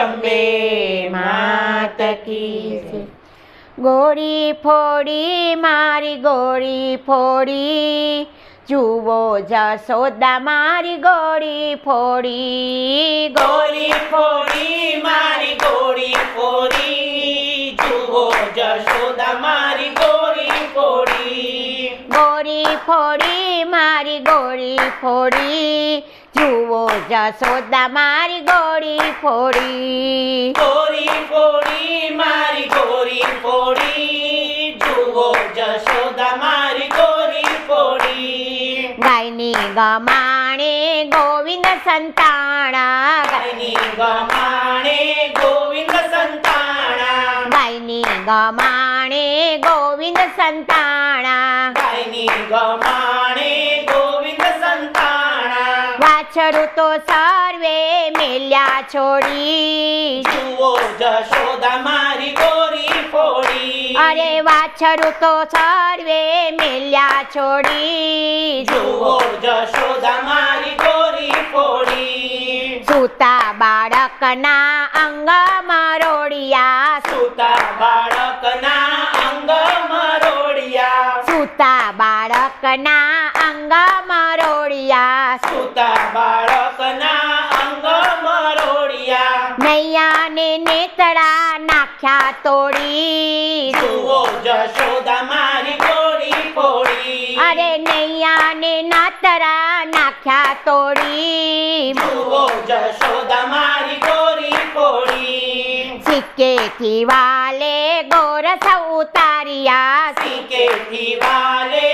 કી જય શ્રી અંબે માત કી જય. ગોળી ફોડી મારી ગોળી ફોડી જુઓ જશોદા મારી ગોળી ફોડી ગોળી ફોડી મારી ગોળી ફોડી જુઓ જશોદા મારી ગોળી ફોડી ગોળી ફોડી મારી ગોળી ફોડી જુઓ જસોદા મારી ગોળી ફોડી. ગોળી ફોડી મારી ગોળી ફોડી. જુઓ જસોદા મારી ગોળી ફોડી. ગાયની ગમાણે ગોવિંદ સંતાણા. ગાયની ગમાણે ગોવિંદ સંતાણા. ગાયની ગમાણે ગોવિંદ સંતાણા. ગાયની ગમાણે વાછરું તો સર્વે મેલ્યા છોડી. જુઓ જશોદા મારી ગોરી ફોડી. અરે વાછરું તો સર્વે મેલ્યા છોડી. જુઓ જશોદા મારી ગોરી ફોડી. સૂતા બાળકના અંગ મરોડિયા સુતા બાળકના અંગ મરોડિયા સૂતા બાળકના અંગ સુતા બાળકના અંગ મરોડિયા. નૈયા ને નેતડા નાખ્યા તોડી. જુઓ જશોદા મારી અરે નૈયાને નાતરા નાખ્યા તોડી. જુઓ જશોદા મારી ગોળી ફોડી. સિક્કેથી વાલે ગોરસ ઉતારિયા. વાલે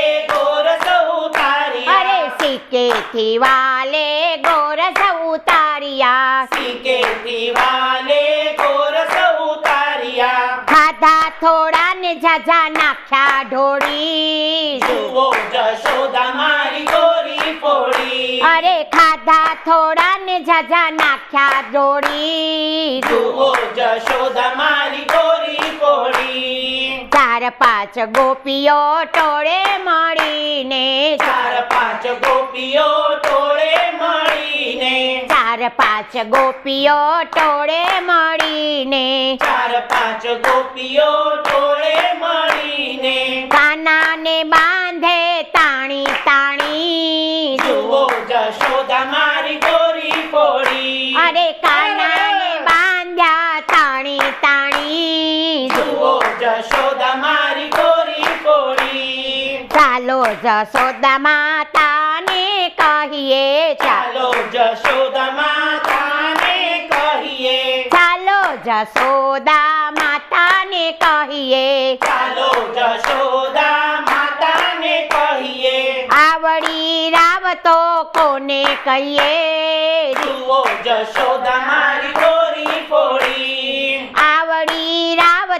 સિક્કેથી વાલે ગોરસ ઉતાર્યા સિકેથી વાલે ગોરસ ઉતારિયા ખાધા થોડા ને ઝાઝા નાખ્યા ઢોળી. જુઓ જશોદા મારી ગોરી ફોડી. અરે ખાધા થોડા ને ઝાઝા નાખ્યા ઢોળી. જુઓ જશોદા મારી ગોરી ફોડી. ચાર પાંચ ગોપીઓ ટોળે મળીને. ચાર પાંચ ગોપીઓ ટોળે મળીને. ચાર પાંચ ગોપીઓ ટોળે મળીને. ચાર પાંચ ગોપીઓ ટોળે મળીને. કાનાને બાંધે તાણી તાણી. જુઓ જશોદા મારી ગોરી પોળી અરે કાનાને બાંધ્યા તાણી તાણી. જુઓ જશોદા મારી ગોળી ફોડી ચાલો જશોદા માતાને કહીએ ચાલો જશોદા માતાને કહીએ. ચાલો જશોદા માતાને કહીએ. ચાલો જશોદા માતાને કહીએ. આવડી રાવતો કોને કહીએ? જુઓ જશોદા મારી ગોળી ફોડી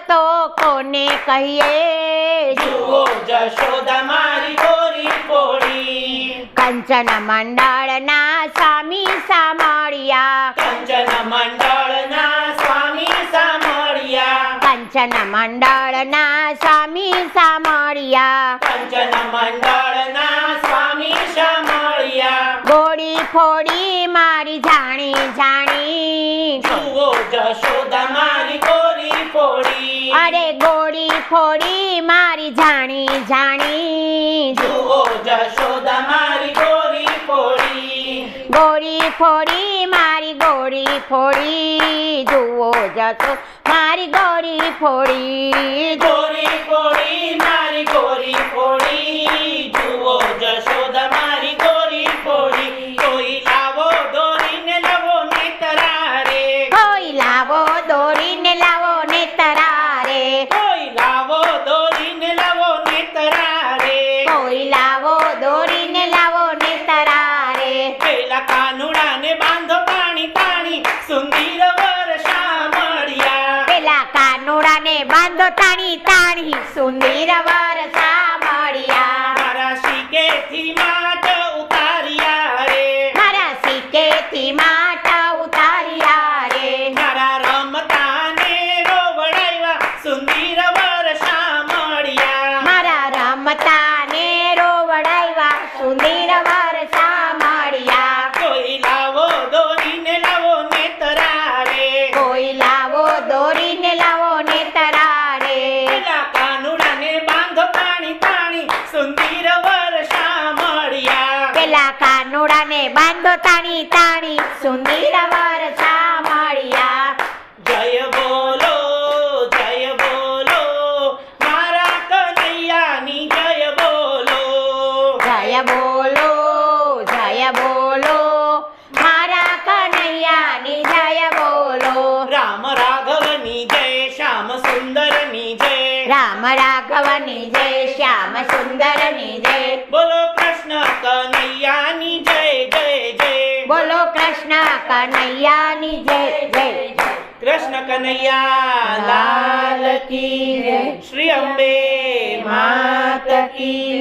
રાવતો કોને કહીએ? જુઓ જશોદા મારી ગોરી ફોડી કંચન મંડળના સ્વામી સામળિયા કંચન મંડળના સ્વામી સામળિયા કંચન મંડળના સ્વામી સામળિયા કંચન મંડળના સ્વામી સામળિયા ગોળી ફોડી મારી જાણી જાણી. જુઓ જશોદા અરે ગોળી ફોડી મારી જાણી જાણી જુઓ જશોદા મારી ગોળી ફોડી ગોળી ફોડી મારી ગોળી ફોડી જુઓ જશો મારી ગોળી ફોડી ગોળી ફોડી મારી ગોળી ફોડી જુઓ જશોદા મારી ગોળી બાંધો તાણી તાણી સુંદર વરસા મળ્યા. મારા માટ ઉતાર્યા રે મારા સિક્કેથી માટ ઉતાર્યા રે મારા રમતાને રોવડાવ્યા સુંદર વર્ષા મળ્યા મારા રમતાને રોવડાવ્યા સુંદર વરસા મળ્યા કોઈ લાવો દોરીને લાવો નેતરા કાને બાંધો તાણી તાણી સુંદર વર્ષા મળ્યા જય બોલો જય બોલો મારા કનૈયાની જય બોલો જય બોલો જય બોલો મારા કનૈયાની જય બોલો રામ રાઘવની જય શ્યામ સુંદરની જય રામ રાઘવની જય શ્યામ સુંદરની જય બોલો કૃષ્ણ કનૈયાની કનૈયાની જય જય. કૃષ્ણ કનૈયા લાલ કી શ્રી અંબે માત કી